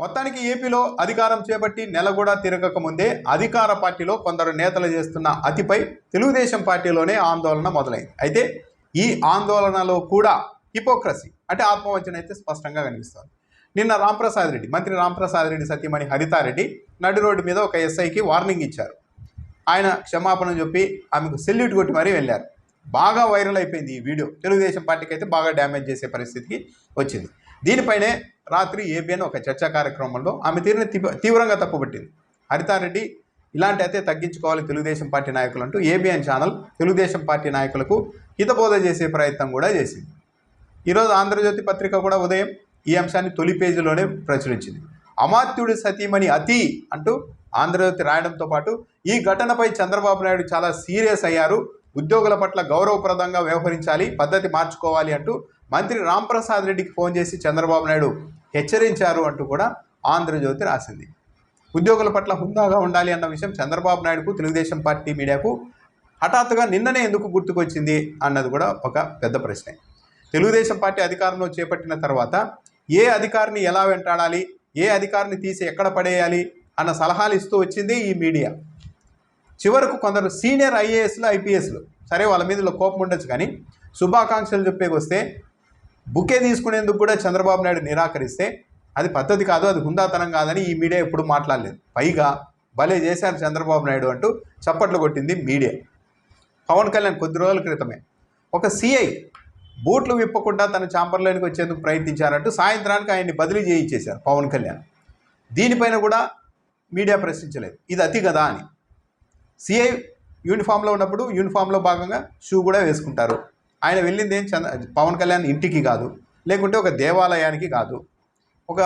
మొత్తానికి ఏపీలో అధికారం చేపట్టి నెల కూడా తిరగక ముందే అధికార పార్టీలో కొందరు నేతలు చేస్తున్న అతిపై తెలుగుదేశం పార్టీలోనే ఆందోళన మొదలైంది. అయితే ఈ ఆందోళనలో కూడా హిపోక్రసీ అంటే ఆత్మవంచన అయితే స్పష్టంగా కనిపిస్తోంది. నిన్న రాంప్రసాద్ రెడ్డి మంత్రి రాంప్రసాద్ రెడ్డి సత్యమణి హరితారెడ్డి నడి రోడ్డు మీద ఒక ఎస్ఐకి వార్నింగ్ ఇచ్చారు. ఆయన క్షమాపణ చెప్పి ఆమెకు సెల్యూట్ కొట్టి మరీ వెళ్ళారు. బాగా వైరల్ అయిపోయింది ఈ వీడియో. తెలుగుదేశం పార్టీకి అయితే బాగా డ్యామేజ్ చేసే పరిస్థితికి వచ్చింది. దీనిపైనే రాత్రి ఏబిఎన్ ఒక చర్చా కార్యక్రమంలో ఆమె తీరుని తీవ్ర- తీవ్రంగా తప్పుపట్టింది. హరితారెడ్డి ఇలాంటి అయితే తగ్గించుకోవాలి తెలుగుదేశం పార్టీ నాయకులు అంటూ ఏబిఎన్ ఛానల్ తెలుగుదేశం పార్టీ నాయకులకు హితబోధ చేసే ప్రయత్నం కూడా చేసింది. ఈరోజు ఆంధ్రజ్యోతి పత్రిక కూడా ఉదయం ఈ అంశాన్ని తొలి పేజీలోనే ప్రచురించింది. అమాత్యుడి సతీమణి అతి అంటూ ఆంధ్రజ్యోతి రాయడంతో పాటు ఈ ఘటనపై చంద్రబాబు నాయుడు చాలా సీరియస్ అయ్యారు. ఉద్యోగుల పట్ల గౌరవప్రదంగా వ్యవహరించాలి పద్ధతి మార్చుకోవాలి అంటూ మంత్రి రాంప్రసాద్ రెడ్డికి ఫోన్ చేసి చంద్రబాబు నాయుడు హెచ్చరించారు అంటూ కూడా ఆంధ్రజ్యోతి రాసింది. ఉద్యోగుల పట్ల హుందాగా ఉండాలి అన్న విషయం చంద్రబాబు నాయుడుకు తెలుగుదేశం పార్టీ మీడియాకు హఠాత్తుగా నిన్ననే ఎందుకు గుర్తుకొచ్చింది అన్నది కూడా ఒక పెద్ద ప్రశ్నే. తెలుగుదేశం పార్టీ అధికారంలో చేపట్టిన తర్వాత ఏ అధికారిని ఎలా వెంటాడాలి ఏ అధికారిని తీసి ఎక్కడ పడేయాలి అన్న సలహాలు ఇస్తూ వచ్చింది ఈ మీడియా. చివరకు కొందరు సీనియర్ ఐఏఎస్లు ఐపీఎస్లు సరే వాళ్ళ మీద కోపం ఉండొచ్చు కానీ శుభాకాంక్షలు చెప్పేకి వస్తే బుకే తీసుకునేందుకు కూడా చంద్రబాబు నాయుడు నిరాకరిస్తే అది పద్ధతి కాదు అది హుందాతనం కాదని ఈ మీడియా ఎప్పుడు మాట్లాడలేదు. పైగా భలే చేశారు చంద్రబాబు నాయుడు అంటూ చప్పట్లు కొట్టింది మీడియా. పవన్ కళ్యాణ్ కొద్ది రోజుల క్రితమే. ఒక సీఐ బూట్లు విప్పకుండా తన చాంబర్లోనికి వచ్చేందుకు ప్రయత్నించారంటూ సాయంత్రానికి ఆయన్ని బదిలీ చేయించేశారు పవన్ కళ్యాణ్. దీనిపైన కూడా మీడియా ప్రశ్నించలేదు. ఇది అతి కదా అని. సిఐ యూనిఫామ్లో ఉన్నప్పుడు యూనిఫామ్లో భాగంగా షూ కూడా వేసుకుంటారు. ఆయన వెళ్ళింది ఏం చంద్ర పవన్ కళ్యాణ్ ఇంటికి కాదు లేకుంటే ఒక దేవాలయానికి కాదు. ఒక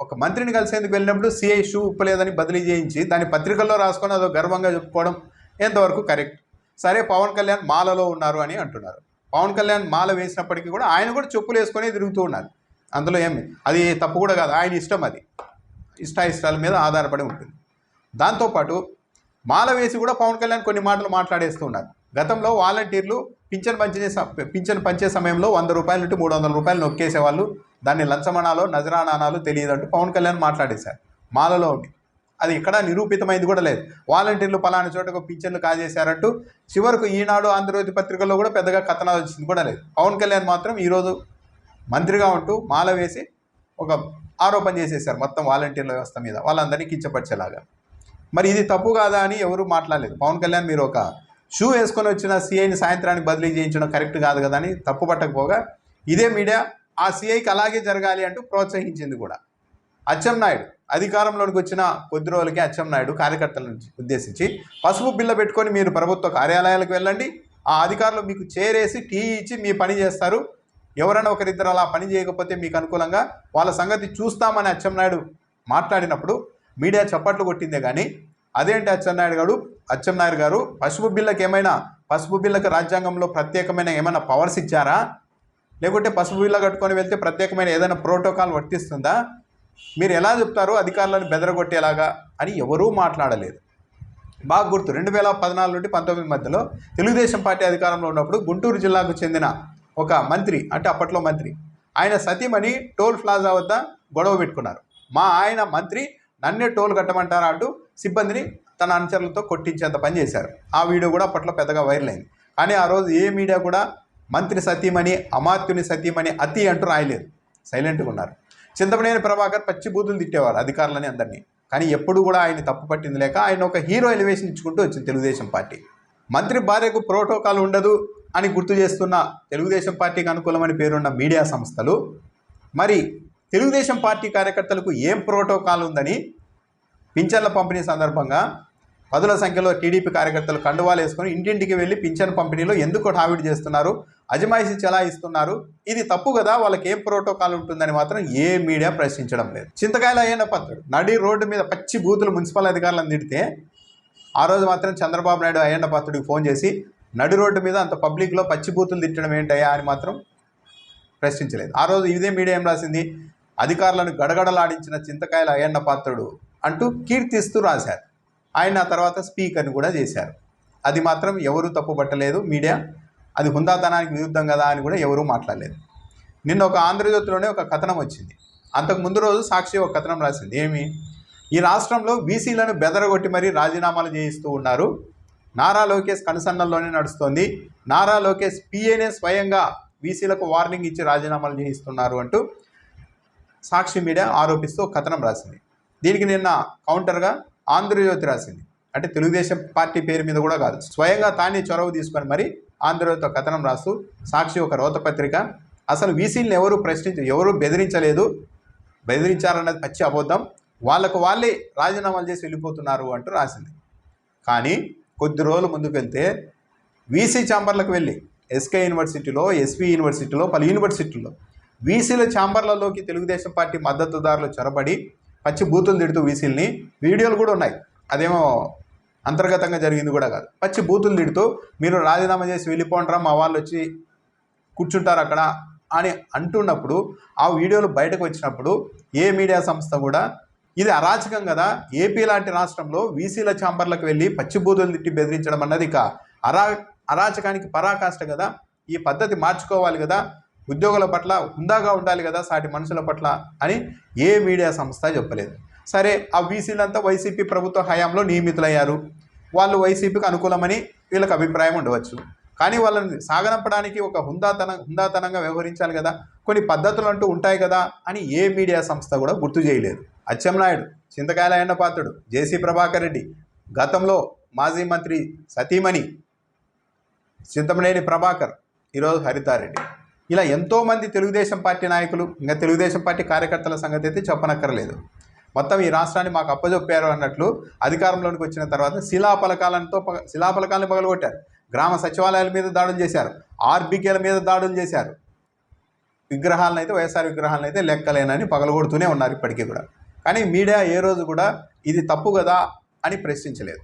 ఒక మంత్రిని కలిసేందుకు వెళ్ళినప్పుడు సిఐ షూ ఉప్పలేదని బదిలీ చేయించి దాన్ని పత్రికల్లో రాసుకొని అదో గర్వంగా చెప్పుకోవడం ఎంతవరకు కరెక్ట్? సరే పవన్ కళ్యాణ్ మాలలో ఉన్నారు అని అంటున్నారు. పవన్ కళ్యాణ్ మాల వేసినప్పటికీ కూడా ఆయన కూడా చెప్పులు వేసుకొని తిరుగుతూ ఉన్నారు అందులో ఏమి? అది తప్పు కూడా కాదు. ఆయన ఇష్టం అది. ఇష్టాయిష్టాల మీద ఆధారపడి ఉంటుంది. దాంతోపాటు మాల వేసి కూడా పవన్ కళ్యాణ్ కొన్ని మాటలు మాట్లాడేస్తూ ఉన్నారు గతంలో వాలంటీర్లు పింఛన్ పంచే పింఛన్ పంచే సమయంలో వంద రూపాయల నుండి మూడు వందల రూపాయలు నొక్కేసేవాళ్ళు దాన్ని లంచమనాలో తెలియదు తెలియదంటూ పవన్ కళ్యాణ్ మాట్లాడేశారు మాలలో ఉండి అది ఇక్కడ నిరూపితమైంది కూడా లేదు. వాలంటీర్లు పలానా చోటకు పింఛన్లు కాజేశారంటూ చివరకు ఈనాడు ఆంధ్రజ్యోతి పత్రికల్లో కూడా పెద్దగా కథనాలు వచ్చింది కూడా లేదు. పవన్ కళ్యాణ్ మాత్రం ఈరోజు మంత్రిగా ఉంటూ మాల వేసి ఒక ఆరోపణ చేసేసారు మొత్తం వాలంటీర్ల వ్యవస్థ మీద. వాళ్ళందరినీ కించపరిచేలాగా. మరి ఇది తప్పు కాదా అని ఎవరు మాట్లాడలేదు. పవన్ కళ్యాణ్ మీరు ఒక షూ వేసుకొని వచ్చిన సీఐని సాయంత్రానికి బదిలీ చేయించడం కరెక్ట్ కాదు కదా అని తప్పు పట్టకపోగా ఇదే మీడియా ఆ సీఐకి అలాగే జరగాలి అంటూ ప్రోత్సహించింది కూడా. అచ్చెన్నాయుడు అధికారంలోనికి వచ్చిన కొద్ది రోజులకే అచ్చెన్నాయుడు కార్యకర్తల నుంచి ఉద్దేశించి పసుపు బిల్ల పెట్టుకొని మీరు ప్రభుత్వ కార్యాలయాలకు వెళ్ళండి ఆ అధికారులు మీకు చేరేసి టీ ఇచ్చి మీ పని చేస్తారు. ఎవరైనా ఒకరిద్దరు అలా పని చేయకపోతే మీకు అనుకూలంగా వాళ్ళ సంగతి చూస్తామని అచ్చెన్నాయుడు మాట్లాడినప్పుడు మీడియా చప్పట్లు కొట్టిందే కానీ అదేంటి అచ్చెన్నాయుడు గారు? అచ్చెన్నాయుడు గారు పసుపు బిల్లకి ఏమైనా పసుపు బిల్లకు రాజ్యాంగంలో ప్రత్యేకమైన ఏమైనా పవర్స్ ఇచ్చారా? లేకుంటే పసుపు బిల్ల కట్టుకొని వెళ్తే ప్రత్యేకమైన ఏదైనా ప్రోటోకాల్ వర్తిస్తుందా? మీరు ఎలా చెప్తారు అధికారులను బెదరగొట్టేలాగా అని ఎవరూ మాట్లాడలేదు. బాగా గుర్తు రెండు వేల పద్నాలుగు నుండి పంతొమ్మిది మధ్యలో తెలుగుదేశం పార్టీ అధికారంలో ఉన్నప్పుడు గుంటూరు జిల్లాకు చెందిన ఒక మంత్రి అంటే అప్పట్లో మంత్రి ఆయన సతీమణి టోల్ ప్లాజా వద్ద గొడవ పెట్టుకున్నారు. మా ఆయన మంత్రి నన్నే టోల్ కట్టమంటారా అంటూ సిబ్బందిని తన అనుచరులతో కొట్టించేంత పని చేశారు. ఆ వీడియో కూడా అప్పట్లో పెద్దగా వైరల్ అయింది. కానీ ఆ రోజు ఏ మీడియా కూడా మంత్రి సతీమణి అమాత్యుని సతీమణి అతి అంటూ రాయలేదు. సైలెంట్గా ఉన్నారు. చింతమనేని ప్రభాకర్ పచ్చి బూతులు తిట్టేవారు అధికారులని అందరినీ. కానీ ఎప్పుడు కూడా ఆయన తప్పు పట్టింది లేక ఆయన ఒక హీరో ఎలివేషన్ ఇచ్చుకుంటూ వచ్చింది తెలుగుదేశం పార్టీ. మంత్రి భార్యకు ప్రోటోకాల్ ఉండదు అని గుర్తు చేస్తున్న తెలుగుదేశం పార్టీకి అనుకూలమని పేరున్న మీడియా సంస్థలు మరి తెలుగుదేశం పార్టీ కార్యకర్తలకు ఏం ప్రోటోకాల్ ఉందని పింఛన్ల పంపిణీ సందర్భంగా పదుల సంఖ్యలో టీడీపీ కార్యకర్తలు కండువాలు వేసుకొని ఇంటింటికి వెళ్ళి పింఛన్ పంపిణీలో ఎందుకు హావిడి చేస్తున్నారు? అజమాయిషి చెలాయిస్తున్నారు? ఇది తప్పు కదా? వాళ్ళకి ఏం ప్రోటోకాల్ ఉంటుందని మాత్రం ఏ మీడియా ప్రశ్నించడం లేదు. చింతకాయల అయిన పత్రుడు నడి రోడ్డు మీద పచ్చి బూతులు మున్సిపల్ అధికారులను తిడితే ఆ రోజు మాత్రం చంద్రబాబు నాయుడు అయ్యన్న పాత్రుడికి ఫోన్ చేసి నడి రోడ్డు మీద అంత పబ్లిక్లో పచ్చి బూతులు తిట్టడం ఏంటయ్యా అని మాత్రం ప్రశ్నించలేదు. ఆ రోజు ఇదే మీడియా ఏం రాసింది? అధికారులను గడగడలాడించిన చింతకాయల అయ్యన్న పాత్రుడు అంటూ కీర్తిస్తూ రాశారు. ఆయన ఆ తర్వాత స్పీకర్ని కూడా చేశారు. అది మాత్రం ఎవరు తప్పుపట్టలేదు మీడియా. అది హుందాతనానికి విరుద్ధం కదా అని కూడా ఎవరూ మాట్లాడలేదు. నిన్న ఒక ఆంధ్రజ్యోతిలోనే ఒక కథనం వచ్చింది. అంతకు ముందు రోజు సాక్షి ఒక కథనం రాసింది. ఏమి? ఈ రాష్ట్రంలో బీసీలను బెదరగొట్టి మరీ రాజీనామాలు చేయిస్తూ ఉన్నారు. నారా లోకేష్ కనుసన్నల్లోనే నడుస్తోంది. నారా లోకేష్ పిఏనే స్వయంగా బీసీలకు వార్నింగ్ ఇచ్చి రాజీనామాలు చేయిస్తున్నారు అంటూ సాక్షి మీడియా ఆరోపిస్తూ కథనం రాసింది. దీనికి నిన్న కౌంటర్గా ఆంధ్రజ్యోతి రాసింది. అంటే తెలుగుదేశం పార్టీ పేరు మీద కూడా కాదు. స్వయంగా తానే చొరవ తీసుకొని మరి ఆంధ్రజ్యోతి కథనం రాస్తూ సాక్షి ఒక రోత పత్రిక అసలు వీసీలను ఎవరు ప్రశ్నించ ఎవరు బెదిరించలేదు. బెదిరించారన్నది పచ్చి అబద్ధం. వాళ్ళకు వాళ్ళే రాజీనామాలు చేసి వెళ్ళిపోతున్నారు అంటూ రాసింది. కానీ కొద్ది రోజులు ముందుకు వెళ్తే వీసీ ఛాంబర్లకు వెళ్ళి ఎస్కే యూనివర్సిటీలో ఎస్వి యూనివర్సిటీలో పలు యూనివర్సిటీల్లో వీసీల ఛాంబర్లలోకి తెలుగుదేశం పార్టీ మద్దతుదారులు చొరబడి పచ్చి బూతులు తిడుతూ వీసీలని వీడియోలు కూడా ఉన్నాయి. అదేమో అంతర్గతంగా జరిగింది కూడా కాదు. పచ్చి బూతులు తిడుతూ మీరు రాజీనామా చేసి వెళ్ళిపోంటారా మా వాళ్ళు వచ్చి కూర్చుంటారు అక్కడ అని అంటున్నప్పుడు ఆ వీడియోలు బయటకు వచ్చినప్పుడు ఏ మీడియా సంస్థ కూడా ఇది అరాచకం కదా ఏపీ లాంటి రాష్ట్రంలో వీసీల ఛాంబర్లకు వెళ్ళి పచ్చిబూతులు తిట్టి బెదిరించడం అన్నది ఇక అరా అరాచకానికి పరాకాష్ట కదా ఈ పద్ధతి మార్చుకోవాలి కదా ఉద్యోగుల పట్ల హుందాగా ఉండాలి కదా సాటి మనుషుల పట్ల అని ఏ మీడియా సంస్థ చెప్పలేదు. సరే ఆ వీసీలంతా వైసీపీ ప్రభుత్వ హయాంలో నియమితులయ్యారు. వాళ్ళు వైసీపీకి అనుకూలమని వీళ్ళకి అభిప్రాయం ఉండవచ్చు. కానీ వాళ్ళని సాగనంపడానికి ఒక హుందాతన హుందాతనంగా వ్యవహరించాలి కదా కొన్ని పద్ధతులు అంటూ ఉంటాయి కదా అని ఏ మీడియా సంస్థ కూడా గుర్తు చేయలేదు. అచ్చెంనాయుడు చింతకాయల అయ్యన్న పాత్రుడు జేసీ ప్రభాకర్ రెడ్డి గతంలో మాజీ మంత్రి సతీమణి చింతమనేని ప్రభాకర్ ఈరోజు హరితారెడ్డి. ఇలా ఎంతోమంది తెలుగుదేశం పార్టీ నాయకులు ఇంకా తెలుగుదేశం పార్టీ కార్యకర్తల సంగతి అయితే చెప్పనక్కర్లేదు. మొత్తం ఈ రాష్ట్రాన్ని మాకు అప్పజొప్పారు అన్నట్లు అధికారంలోనికి వచ్చిన తర్వాత శిలాఫలకాలతో పగ శిలాఫలకాలను పగలగొట్టారు. గ్రామ సచివాలయాల మీద దాడులు చేశారు. ఆర్బికేల మీద దాడులు చేశారు. విగ్రహాలను అయితే వైఎస్ఆర్ విగ్రహాలను అయితే లెక్కలేనని పగలగొడుతూనే ఉన్నారు ఇప్పటికీ కూడా. కానీ మీడియా ఏ రోజు కూడా ఇది తప్పు కదా అని ప్రశ్నించలేదు.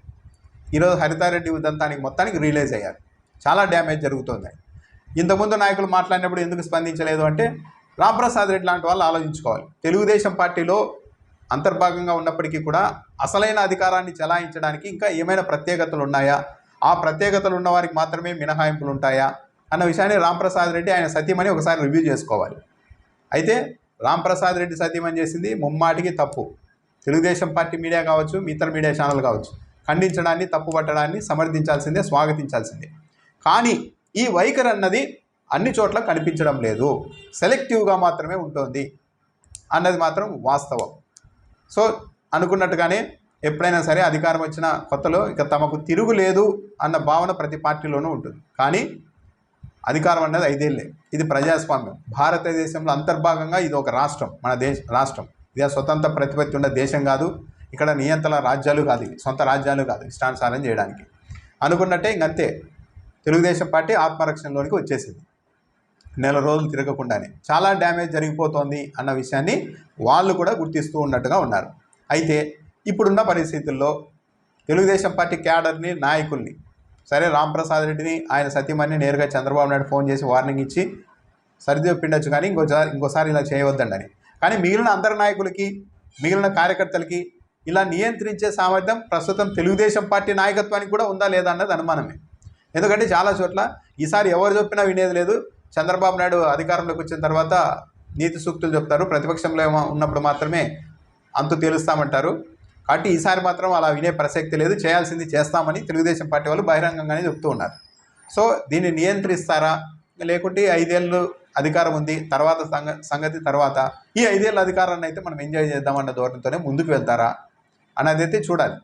ఈరోజు హరితారెడ్డి ఉదంతానికి మొత్తానికి రిలీజ్ అయ్యారు. చాలా డ్యామేజ్ జరుగుతుంది. ఇంతకుముందు నాయకులు మాట్లాడినప్పుడు ఎందుకు స్పందించలేదు అంటే రాంప్రసాద్ రెడ్డి లాంటి వాళ్ళు ఆలోచించుకోవాలి. తెలుగుదేశం పార్టీలో అంతర్భాగంగా ఉన్నప్పటికీ కూడా అసలైన అధికారాన్ని చెలాయించడానికి ఇంకా ఏమైనా ప్రత్యేకతలు ఉన్నాయా? ఆ ప్రత్యేకతలు ఉన్న వారికి మాత్రమే మినహాయింపులు ఉంటాయా? అన్న విషయాన్ని రాంప్రసాద్ రెడ్డి ఆయన సతీమణి ఒకసారి రివ్యూ చేసుకోవాలి. అయితే రాంప్రసాద్ రెడ్డి సతీమణి చేసింది ముమ్మాటికి తప్పు. తెలుగుదేశం పార్టీ మీడియా కావచ్చు ఇతర మీడియా ఛానల్ కావచ్చు ఖండించడాన్ని తప్పు పట్టడాన్ని సమర్థించాల్సిందే స్వాగతించాల్సిందే. కానీ ఈ వైఖరి అన్నది అన్ని చోట్ల కనిపించడం లేదు. సెలెక్టివ్గా మాత్రమే ఉంటుంది అన్నది మాత్రం వాస్తవం. సో అనుకున్నట్టుగానే ఎప్పుడైనా సరే అధికారం వచ్చిన కొత్తలో ఇక తమకు తిరుగు లేదు అన్న భావన ప్రతి పార్టీలోనూ ఉంటుంది. కానీ అధికారం అనేది ఐదేళ్ళే ఇది ప్రజాస్వామ్యం. భారతదేశంలో అంతర్భాగంగా ఇది ఒక రాష్ట్రం. మన దేశ రాష్ట్రం. ఇది స్వతంత్ర ప్రతిపత్తి ఉన్న దేశం కాదు. ఇక్కడ నియంత్రణ రాజ్యాలు కాదు సొంత రాజ్యాలు కాదు. ఇష్టానుసారం చేయడానికి. అనుకున్నట్టే ఇంకంతే. తెలుగుదేశం పార్టీ ఆత్మరక్షణలోనికి వచ్చేసింది. నెల రోజులు తిరగకుండానే. చాలా డ్యామేజ్ జరిగిపోతోంది అన్న విషయాన్ని వాళ్ళు కూడా గుర్తిస్తూ ఉన్నట్టుగా ఉన్నారు. అయితే ఇప్పుడున్న పరిస్థితుల్లో తెలుగుదేశం పార్టీ క్యాడర్ని నాయకుల్ని సరే రాంప్రసాద్ రెడ్డిని ఆయన సతీమణి నేరుగా చంద్రబాబు నాయుడు ఫోన్ చేసి వార్నింగ్ ఇచ్చి సరిదిప్పిండొచ్చు కానీ ఇంకోసారి ఇంకోసారి ఇలా చేయవద్దండి అని కానీ మిగిలిన అందరి నాయకులకి మిగిలిన కార్యకర్తలకి ఇలా నియంత్రించే సామర్థ్యం ప్రస్తుతం తెలుగుదేశం పార్టీ నాయకత్వానికి కూడా ఉందా లేదా అన్నది అనుమానమే. ఎందుకంటే చాలా చోట్ల ఈసారి ఎవరు చెప్పినా వినేది లేదు. చంద్రబాబు నాయుడు అధికారంలోకి వచ్చిన తర్వాత నీతి సూక్తులు చెప్తారు. ప్రతిపక్షంలో ఏమో- ఉన్నప్పుడు మాత్రమే అంతు తేలుస్తామంటారు. కాబట్టి ఈసారి మాత్రం అలా వినే ప్రసక్తి లేదు. చేయాల్సింది చేస్తామని తెలుగుదేశం పార్టీ వాళ్ళు బహిరంగంగానే చెప్తూ ఉన్నారు. సో దీన్ని నియంత్రిస్తారా? లేకుంటే ఐదేళ్ళు అధికారం ఉంది తర్వాత సంగ సంగతి తర్వాత ఈ ఐదేళ్ళ అధికారాన్ని అయితే మనం ఎంజాయ్ చేద్దామన్న ధోరణితోనే ముందుకు వెళ్తారా? అనేది అయితే చూడాలి.